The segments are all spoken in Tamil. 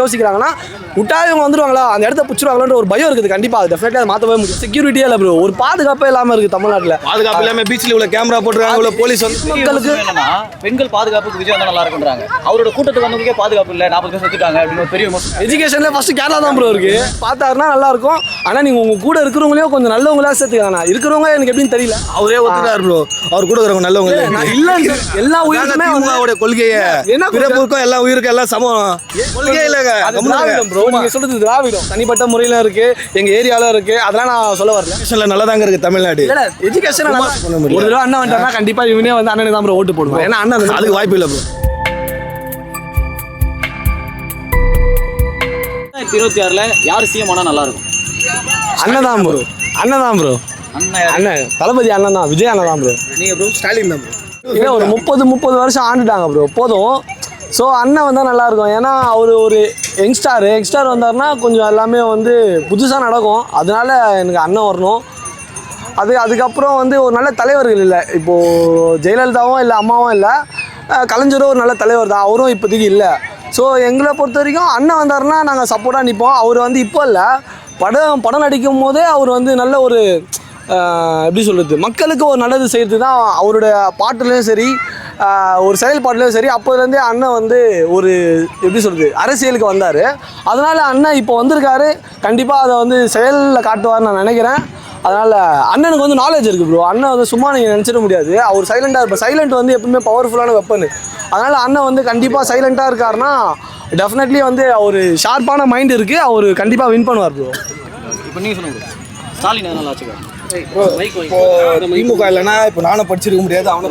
யோசிக்கிறாங்கன்னா விட்டாவே இவங்க வந்துருவாங்களா? அந்த இடத்த பிடிச்சிருவாங்களான்ற ஒரு பயம் இருக்குது. கண்டிப்பா அது டெஃபினட்டாக மாற்றவே முடியும். செக்யூரிட்டியே இல்லை ப்ரோ ஒரு பாதுகாப்பே இல்லாமல் இருக்குது தமிழ்நாட்டில். பாதுகாப்பு இல்லாம பீச்ல உள்ள கேமரா போட்டுருக்காங்க உள்ள போலீஸ் வந்து மக்களுக்கு என்னன்னா பெண்கள் பாதுகாப்புக்கு விஜய் வந்தா நல்லா இருக்குன்றாங்க. அவரோட கூட்டத்துக்கு வந்தவங்களுக்கே பாதுகாப்பு இல்ல. நாற்பது பேர் செத்துட்டாங்க அப்படின்னு ஒரு பெரிய எஜுகேஷன்ல ஃபர்ஸ்ட் கேரளா தான் ப்ரோ இருக்கு. பார்த்தாருன்னா நல்லா இருக்கும். ஆனா நீங்க உங்க கூட இருக்கிறவங்களையும் கொஞ்சம் நல்லவங்களா சேர்த்துக்கலாம். இருக்கிறவங்க எனக்கு எப்படின்னு தெரியல. அவரே ஒத்துட்டாரு ப்ரோ அவர் கூட இருக்கிறவங்க நல்லவங்க இல்ல. நான் இல்லைன்னு எல்லா உயிருக்குமே திமுகவுடைய கொள்கையை. என்ன? பிறப்புக்கும் எல்லா உயிருக்கும் எல்லாம் சமம். கொள்கையே ப்ரோ நீங்க சொல்றது திராவிடம். தனிப்பட்ட முறையில இருக்கு எங்க ஏரியால இருக்கு. அதெல்லாம் நான் சொல்ல வரல. எஜுகேஷன்ல நல்லா தாங்க இருக்கு தமிழ்நாடு. எஜுகேஷன். ஒரு தடவை அண்ணன் வந்துட்டாருன்னா கண்டிப்பா இவனே வந்து அண்ணனுக்கு தான் ப்ரோ ஓட்டு போடுவான். ஏன்னா அண்ணன் அதுக்கு வாய்ப்பு இல்லை ப்ரோ இருபத்தி ஆறுல யார் சிஎம் ஆனா நல்லா இருக்கும் அண்ணன் தான் ப்ரோ அண்ணன் தான் ப்ரோ அண்ணன். தளபதி அண்ணன் தான் விஜய் அண்ணன் தான் ப்ரோ நீங்க ப்ரோ ஸ்டாலின் தான் ப்ரோ ஒரு முப்பது முப்பது வருஷம் ஆண்டுட்டாங்க ப்ரோ போதும். ஸோ அண்ணன் வந்தால் நல்லாயிருக்கும். ஏன்னா அவர் ஒரு யங்ஸ்டார். யங்ஸ்டார் வந்தாருன்னா கொஞ்சம் எல்லாமே வந்து புதுசாக நடக்கும். அதனால எனக்கு அண்ணன் வரணும். அது அதுக்கப்புறம் வந்து ஒரு நல்ல தலைவர்கள் இல்லை. இப்போது ஜெயலலிதாவும் இல்லை அம்மாவும் இல்லை. கலைஞரும் ஒரு நல்ல தலைவர் தான். அவரும் இப்போதைக்கு இல்லை. ஸோ எங்களை பொறுத்த வரைக்கும் அண்ணன் வந்தாருன்னா நாங்கள் சப்போர்ட்டாக நிற்போம் அவர் வந்து இப்போ இல்லை. படம் படம் நடிக்கும் போதே அவர் வந்து நல்ல ஒரு எப்படி சொல்கிறது மக்களுக்கு ஒரு நல்லது செய்கிறது தான் அவருடைய பாட்டுலேயும் சரி ஒரு செயல்பாட்டிலும் சரி அப்போதுலேருந்தே அண்ணன் வந்து ஒரு எப்படி சொல்கிறது அரசியலுக்கு வந்தார். அதனால் அண்ணன் இப்போ வந்திருக்காரு. கண்டிப்பாக அதை வந்து செயலில் காட்டுவார்னு நான் நினைக்கிறேன். அதனால் அண்ணனுக்கு வந்து நாலேஜ் இருக்குது ப்ரோ அண்ணன் வந்து சும்மா நீங்கள் நினச்சிட முடியாது. அவர் சைலண்டாக இருப்பார். சைலண்ட் வந்து எப்பவுமே பவர்ஃபுல்லான வெப்பன் அதனால் அண்ணன் வந்து கண்டிப்பாக சைலண்ட்டாக இருக்காருன்னா டெஃபினெட்லி வந்து அவர் ஷார்ப்பான மைண்ட் இருக்குது அவர் கண்டிப்பாக வின் பண்ணுவார் ப்ரோ இப்போ நீங்கள் சொல்லுங்கள் ஸ்டாலின் எதனால ஆச்சுக்காரு திமுக இல்லைன்னா இப்போ நானும் படிச்சிருக்க முடியாது அவனும்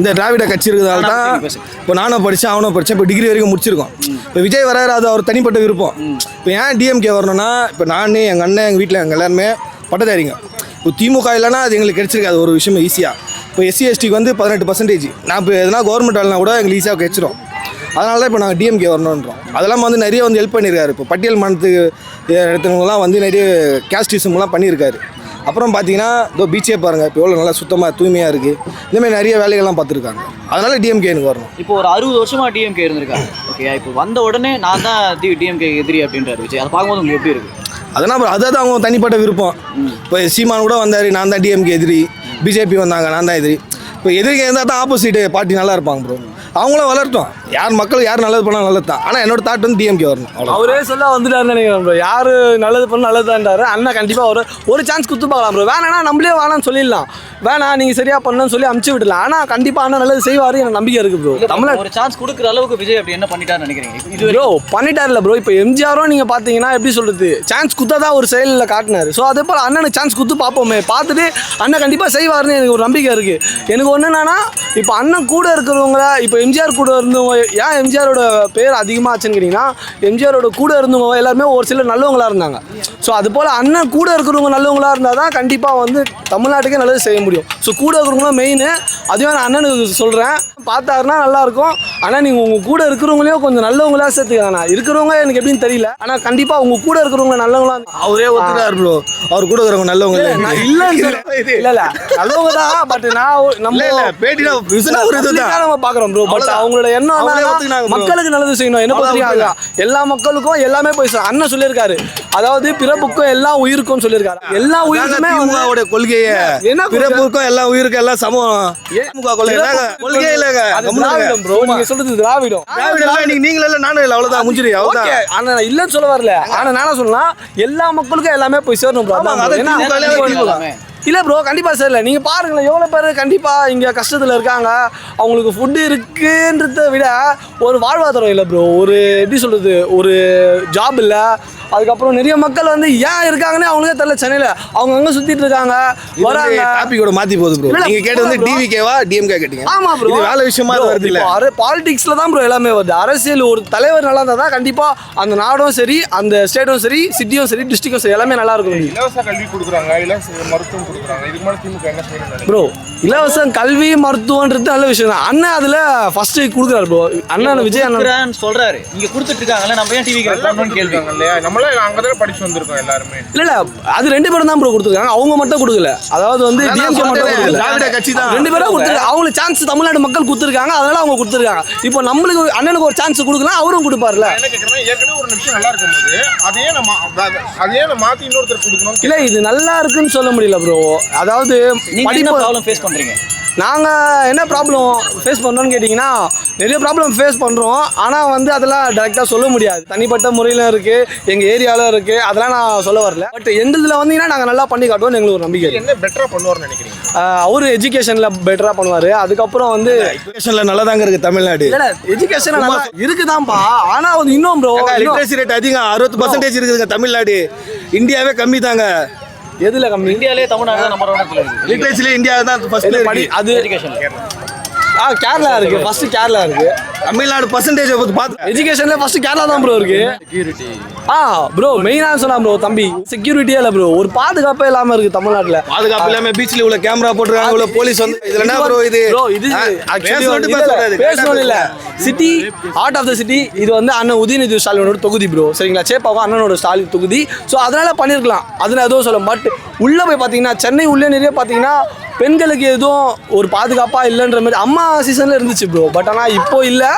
இந்த திராவிட கட்சி இருக்கிறதால தான் இப்போ நானும் படித்தேன் அவனும் படித்தேன் இப்போ டிகிரி வரைக்கும் முடிச்சிருக்கோம். இப்போ விஜய் வராரு அது அவர் தனிப்பட்ட விருப்பம். இப்போ ஏன் டிஎம்கே வரணும்னா இப்போ நான் எங்கள் அண்ணன் எங்கள் வீட்டில் எங்கள் எல்லாருமே பட்டதாரிங்க. இப்போ திமுக இல்லைன்னா அது எங்களுக்கு கிடைச்சிருக்காது ஒரு விஷயம் ஈஸியாக இப்போ எஸ்சி எஸ்டிக்கு வந்து பதினெட்டு பர்சன்டேஜ் நான் இப்போ எதனா கவர்மெண்ட் வேலைனா கூட எங்களுக்கு ஈஸியாக கிடைச்சிரும். அதனால தான் இப்போ நாங்கள் டிஎம்கே வரணுன்றோம் அதெல்லாம் வந்து நிறைய வந்து ஹெல்ப் பண்ணியிருக்காரு. இப்போ பட்டியல் மனத்துக்கு எடுத்தவங்கலாம் வந்து நிறைய கேஸ்டிசம்லாம் பண்ணியிருக்காரு. அப்புறம் பார்த்தீங்கன்னா இதோ பீச்சே பாருங்கள் இப்போ எவ்வளோ நல்லா சுத்தமாக தூய்மையாக இருக்குது இந்தமாதிரி நிறைய வேலைகள்லாம் பார்த்துருக்காங்க. அதனால டிஎம்கே எனக்கு வரணும். இப்போ ஒரு அறுபது வருஷமா டிஎம்கே இருந்திருக்காங்க. ஓகே இப்போ வந்த உடனே நான் தான் டிஎம்கே எதிரி அப்படின்றாரு விஜய். அதை பார்க்கும்போது உங்களுக்கு எப்படி இருக்கு? அதெல்லாம் அப்புறம் அதாவது அவங்க தனிப்பட்ட விருப்பம். இப்போ சீமான் கூட வந்தார் நான் தான் டிஎம்கே எதிரி. பிஜேபி வந்தாங்க நான் தான் எதிரி. இப்போ எதிரிக்கு இருந்தால் தான் ஆப்போசிட் பார்ட்டி நல்லா இருப்பாங்க ப்ரோ அவங்களும் வளரட்டும் யார் மக்கள் யார் நல்லது பண்ணால் நல்லது தான். ஆனால் என்னோட தாட் வந்து டிஎம்கே வரணும். அவரே சொல்ல வந்துட்டாருன்னு நினைக்கிறேன் ப்ரோ யார் நல்லது பண்ண நல்லதுதான்றாரு அண்ணன் கண்டிப்பாக ஒரு ஒரு சான்ஸ் குத்து பார்க்கலாம் ப்ரோ வேணாம்னா நம்மளே வேணாம்னு சொல்லிடலாம். வேணாம் நீங்கள் சரியாக பண்ணணும்னு சொல்லி அமுச்சு விடலாம். ஆனால் கண்டிப்பாக அண்ணன் நல்லது செய்வார் எனக்கு நம்பிக்கை இருக்குது ப்ரோ தமிழ் ஒரு சான்ஸ் கொடுக்குற அளவுக்கு விஜய் அப்படி என்ன பண்ணிட்டாருன்னு நினைக்கிறீங்க? ப்ரோ பண்ணிட்டார்ல ப்ரோ இப்போ எம்ஜிஆரும் நீங்கள் பார்த்தீங்கன்னா எப்படி சொல்கிறது சான்ஸ் குத்ததா ஒரு செயலில் காட்டினார். ஸோ அதே போல் அண்ணனுக்கு சான்ஸ் குத்து பார்ப்போமே. பார்த்துட்டு அண்ணன் கண்டிப்பாக செய்வார்னு எனக்கு ஒரு நம்பிக்கை இருக்குது எனக்கு ஒன்று என்னன்னா இப்போ அண்ணன் கூட இருக்கிறவங்கள இப்போ எம்ஜிஆர் கூட இருந்தவங்க ஏன் எம்ஜிஆரோட பேர் அதிகமாச்சுன்னு கேட்டிங்கன்னா எம்ஜிஆரோட கூட இருந்தவங்க எல்லாருமே ஒரு சிலர் நல்லவங்களா இருந்தாங்க. ஸோ அது போல் அண்ணன் கூட இருக்கிறவங்க நல்லவங்களா இருந்தால் தான் கண்டிப்பாக வந்து தமிழ்நாட்டுக்கே நல்லது செய்ய முடியும். ஸோ கூட இருக்கிறவங்களும் மெயின் அதுவே நான் அண்ணனுக்கு சொல்கிறேன் பார்த்தாருன்னா நல்லாயிருக்கும் ஆனால் நீங்கள் உங்கள் கூட இருக்கிறவங்களையும் கொஞ்சம் நல்லவங்களா சேர்த்துக்கலாம் இருக்கிறவங்க எனக்கு எப்படின்னு தெரியல. ஆனால் கண்டிப்பாக உங்கள் கூட இருக்கிறவங்க நல்லவங்களா அவரே ஒத்துட்டார் ப்ரோ அவர் கூட இருக்கிறவங்க நல்லவங்க இல்ல, இல்ல. இல்ல நல்லவங்க தான் பட் நான் நம்ம பேட்டினா நம்ம பாக்குறோம் ப்ரோ பட். அவங்களோட எண்ணம் மக்களுக்கு நல்லது செய்யணும். என்ன அவ்வளவுதான் பத்திரிக்கை எல்லா மக்களுக்கும் எல்லாமே போய். அண்ணன் சொல்லியிருக்காரு. அதாவது பிறப்புக்கும் எல்லா உயிருக்கும் சொல்லியிருக்காரு. எல்லா உயிருக்குமே திமுகவுடைய கொள்கையை. என்ன? பிறப்புக்கும் எல்லா உயிருக்கும் எல்லாம் சமம் கொள்கை. இல்லைங்க. திராவிடம் ப்ரோ நீங்க சொல்றது திராவிடம். திராவிடம் இல்ல, நீங்க நீங்களும் இல்ல நானும் இல்ல. அவ்வளவுதான் முடிஞ்சிரு இல்லைன்னு சொல்ல வரல. ஆனா நான் சொல்லலாம் எல்லா மக்களுக்கும் எல்லாமே போய் சேரணும் ப்ரோ இல்லை ப்ரோ கண்டிப்பாக திமுக இல்லை. நீங்கள் ப்ரோ பாருங்களேன் எவ்வளோ பேர் கண்டிப்பாக இங்கே கஷ்டத்தில் இருக்காங்க. அவங்களுக்கு ஃபுட்டு இருக்குன்றத விட ஒரு வாழ்வாதாரம் இல்லை ப்ரோ ஒரு எப்படி சொல்கிறது ஒரு ஜாப் இல்லை. அதுக்கப்புறம் நிறைய மக்கள் வந்து ஏன் இருக்காங்கன்னு அவங்களுக்கே தெரியல சென்னையில. அவங்க அங்க சுத்திட்டு இருக்காங்க வராங்க. டாபிக்கோட மாத்தி போகுது ப்ரோ இல்ல, நீங்க கேட்டு வந்து bro. டிவிகேவா டிஎம்கே கேட்டீங்க? ஆமா ப்ரோ இது வேலை விஷயமா வருது இல்ல? பாலிடிக்ஸ்ல தான் ப்ரோ எல்லாமே வருது. அரசியல் ஒரு தலைவர் நல்லா இருந்தா தான் கண்டிப்பா அந்த நாடும் சரி அந்த ஸ்டேட்டும் சரி சிட்டியும் சரி டிஸ்ட்ரிக்டும் சரி எல்லாமே நல்லா இருக்கும். இலவச கல்வி கொடுக்குறாங்க இலவச மருத்துவம் கொடுக்குறாங்க. இதுக்கு மேலே திமுக என்ன செய்யணும் ப்ரோ இலவசம் கல்வி மருத்துவன்றது நல்ல விஷயம் தான். அண்ணன் அதில் ஃபர்ஸ்ட் கொடுக்குறாரு ப்ரோ அண்ணன் விஜய் அண்ணன் சொல்றாரு. இங்க கொடுத்துட்டு இருக்காங்கல்ல நம்ம ஏன் டிவி கேட்கணும்னு கேள்வி. இல்லையா? நம்மளாம் அங்கே தானே படிச்சு வந்திருக்கோம் எல்லாருமே. இல்ல இல்ல அது ரெண்டு பேரும் தான் ப்ரோ கொடுத்துருக்காங்க. அவங்க மட்டும் கொடுக்கல. அதாவது வந்து டிஎம்கே மட்டும் கொடுக்கல. திராவிட கட்சி தான். ரெண்டு பேரும் கொடுத்துருக்காங்க அவங்களுக்கு சான்ஸ் தமிழ்நாடு மக்கள் கொடுத்துருக்காங்க. அதனால அவங்க கொடுத்துருக்காங்க. இப்போ நம்மளுக்கு ஒரு- அண்ணனுக்கு ஒரு சான்ஸ் கொடுக்கலாம் அவரும் கொடுப்பார்ல. என்ன ஏற்கனவே ஒரு நிமிஷம் நல்லா இருக்கும்போது அதையே நம்ம அதையே நம்ம மாற்றி இன்னொருத்தர் கொடுக்கணும் இல்ல இது நல்லா இருக்குன்னு சொல்ல முடியல ப்ரோ அதாவது படிப்பு ப்ராப்ளம் ஃபேஸ் பண்றீங்க? நாங்கள் என்ன ப்ராப்ளம் ஃபேஸ் பண்ணுறோன்னு கேட்டிங்கன்னா நிறைய ப்ராப்ளம் ஃபேஸ் பண்ணுறோம் ஆனால் வந்து அதெல்லாம் டேரெக்டாக சொல்ல முடியாது. தனிப்பட்ட முறையில் இருக்குது எங்கள் ஏரியாவில் இருக்குது அதெல்லாம் நான் சொல்ல வரல. பட் எங்களுதில் வந்தீங்கன்னா நாங்கள் நல்லா பண்ணி காட்டுவோம்னு எங்களுக்கு ஒரு நம்பிக்கை. என்ன பெட்டரா பண்ணுவார்னு நினைக்கிறீங்க? அவரு எஜுகேஷனில் பெட்டராக பண்ணுவார். அதுக்கப்புறம் வந்து எஜுகேஷன்ல நல்லா தாங்க இருக்கு தமிழ்நாடு. இல்லை எஜுகேஷன் நல்லா இருக்குதான்ப்பா ஆனால் வந்து இன்னும் ப்ரோ லிட்ரேசி ரேட் அதிகம். அறுபது பர்சன்டேஜ் இருக்குதுங்க தமிழ்நாடு. இந்தியாவே கம்மி தாங்க எதில் கம்மி? இந்தியாலே தமிழ்நாடு தான் நம்பர் ஒன் இருக்கு லிட்ரேசில இந்தியா தான் ஃபர்ஸ்ட் அது எஜுகேஷன் ஆ கேரளா இருக்கு. ஃபர்ஸ்ட் கேரளா இருக்கு. தமிழ்நாடு பர்சன்டேஜ் பார்த்து எஜுகேஷன்ல ஃபர்ஸ்ட் கேரளா தான் ப்ரோ இருக்கு. ஆ ப்ரோ மெயினா சொன்னா ப்ரோ தம்பி செக்யூரிட்டியே இல்ல ப்ரோ ஒரு பாதுகாப்பே இல்லாம இருக்கு தமிழ்நாட்டுல. பாதுகாப்பு இல்லாம பீச்ல இவ்வளவு கேமரா போட்டுருக்காங்க இவ்வளவு போலீஸ் வந்து இதுல என்ன ப்ரோ இது? ப்ரோ இது. பேசணும் இல்ல city art of the city இது வந்து அண்ணன் உதயநிதி ஸ்டாலினோட தொகுதி ப்ரோ சரிங்களா? சேப்பாவும் அண்ணனோட ஸ்டாலின் தொகுதி. ஸோ அதனால பண்ணியிருக்கலாம் அது நான் எதுவும் சொல்ல பட் உள்ள போய் பார்த்தீங்கன்னா சென்னை உள்ளே நிறைய பார்த்தீங்கன்னா பெண்களுக்கு எதுவும் ஒரு பாதுகாப்பாக இல்லைன்ற மாதிரி அம்மா சீசனில் இருந்துச்சு ப்ரோ பட் ஆனால் இப்போ இல்லை.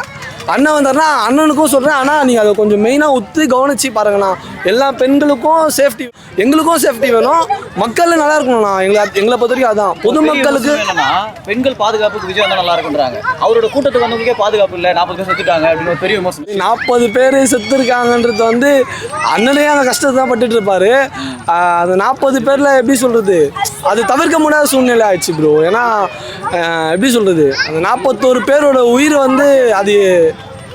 அண்ணன் வந்தார்னா அண்ணனுக்கும் சொல்கிறேன் ஆனால் நீங்கள் அதை கொஞ்சம் மெயினாக ஒத்து கவனித்து பாருங்கண்ணா. எல்லா பெண்களுக்கும் சேஃப்டி எங்களுக்கும் சேஃப்டி வேணும். மக்கள் நல்லா இருக்கணும்ண்ணா. எங்களை எங்களை பொறுத்த வரைக்கும் அதான். பொதுமக்களுக்கு பெண்கள் பாதுகாப்புக்கு விஜய் வந்தா நல்லா இருக்குன்றாங்க அவரோட கூட்டத்துக்கு வந்தவங்களுக்கே பாதுகாப்பு இல்ல. நாற்பது பேர் செத்துட்டாங்க அப்படின்னு ஒரு பெரிய விமர்சனம். நாற்பது பேர் செத்துருக்காங்கன்றது வந்து அண்ணனே அந்த கஷ்டத்தை தான் பட்டுட்டு இருப்பாரு. அந்த நாற்பது பேரில் எப்படி சொல்கிறது அது தவிர்க்க முடியாத சூழ்நிலை ஆயிடுச்சு ப்ரோ ஏன்னா எப்படி சொல்கிறது அந்த நாற்பத்தோரு பேரோட உயிர் வந்து அது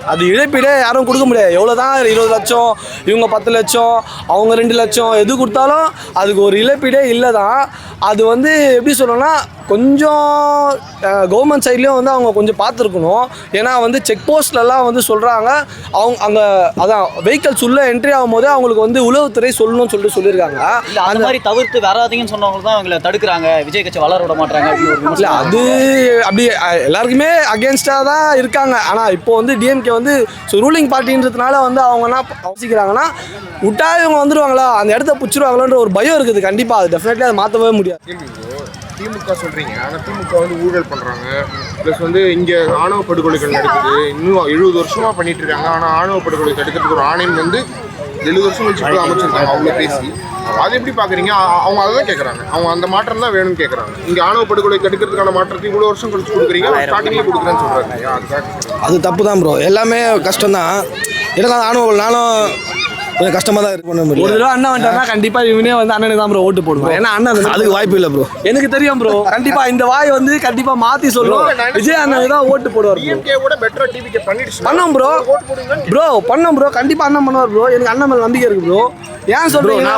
அது இழப்பீடே யாரும் கொடுக்க முடியாது. எவ்வளோ தான் இருபது லட்சம் இவங்க பத்து லட்சம் அவங்க ரெண்டு லட்சம் எது கொடுத்தாலும் அதுக்கு ஒரு இழப்பீடே இல்லை தான் அது வந்து எப்படி சொல்லணும்னா கொஞ்சம் கவர்மெண்ட் சைட்லேயும் வந்து அவங்க கொஞ்சம் பார்த்துருக்கணும். ஏன்னா வந்து செக் போஸ்ட்லலாம் வந்து சொல்கிறாங்க அவங்க அங்கே அதான் வெஹிக்கல்ஸ் உள்ளே என்ட்ரி ஆகும்போது அவங்களுக்கு வந்து உளவுத்துறை சொல்லணும்னு சொல்லிட்டு சொல்லியிருக்காங்க. அந்த மாதிரி தவிர்த்து வராதீங்கன்னு சொன்னவங்க தான் அவங்கள தடுக்கிறாங்க விஜய் கட்சி வளர விட மாட்டாங்க இல்லை அது அப்படி எல்லாருக்குமே அகேன்ஸ்டாக தான் இருக்காங்க. ஆனால் இப்போ வந்து டிஎம்கே வந்து ரூலிங் பார்ட்டின்றதுனால வந்து அவங்க என்ன யோசிக்கிறாங்கன்னா விட்டா இவங்க வந்துடுவாங்களா அந்த இடத்த பிடிச்சிருவாங்களான்ற ஒரு பயம் இருக்குது. கண்டிப்பாக அது டெஃபினெட்லி அதை மாற்றவே முடியாது. கேள்வி bro. திமுக சொல்றீங்க. ஆனா திமுக வந்து ஊழல் பண்றாங்க. ப்ளஸ் வந்து இங்க ஆணவ படுகொலைகள் நடக்குது. இன்னும் எழுபது வருஷமா பண்ணிட்டு இருக்காங்க. ஆனா ஆணவ படுகொலை தடுக்கிறதுக்கு ஒரு ஆணையம் வந்து எழுபது வருஷம் கழிச்சு அமைச்சிருக்காங்க. அவங்க பேசி. அதை எப்படி பாக்குறீங்க? அ- அவங்க அதை தான் கேட்கறாங்க அவங்க அந்த மாற்றம் தான் வேணும்னு கேட்கறாங்க இங்க ஆணவ படுகொலை தடுக்கிறதுக்கான மாற்றத்தை இவ்வளவு வருஷம் கழிச்சு கொடுக்குறீங்க. ஸ்டார்டிங்ல கொடுக்குறேன்னு கேட்கறேன். அது தப்பு தான் ப்ரோ எல்லாமே கஷ்டம் தான் எனக்கு ஆணவம் நானும் கொஞ்சம் கஷ்டமா தான் இருக்கு பண்ண ஒரு முடியல தடவை அண்ணன் வந்துட்டாருன்னா கண்டிப்பாக இவனே வந்து அண்ணனுக்கு தான் ப்ரோ ஓட்டு போடுவான். ஏன்னா அண்ணன் அதுக்கு வாய்ப்பு இல்லை ப்ரோ எனக்கு தெரியும் ப்ரோ கண்டிப்பா இந்த வாய் வந்து கண்டிப்பா மாத்தி சொல்லும். விஜய் அண்ணனுக்கு தான் ஓட்டு போடுவார் பண்ணோம் ப்ரோ ப்ரோ பண்ணோம் ப்ரோ கண்டிப்பா அண்ணன் பண்ணுவார் ப்ரோ எனக்கு அண்ணன் மேல நம்பிக்கை இருக்கு ப்ரோ ஏன் சொல்றீங்கன்னா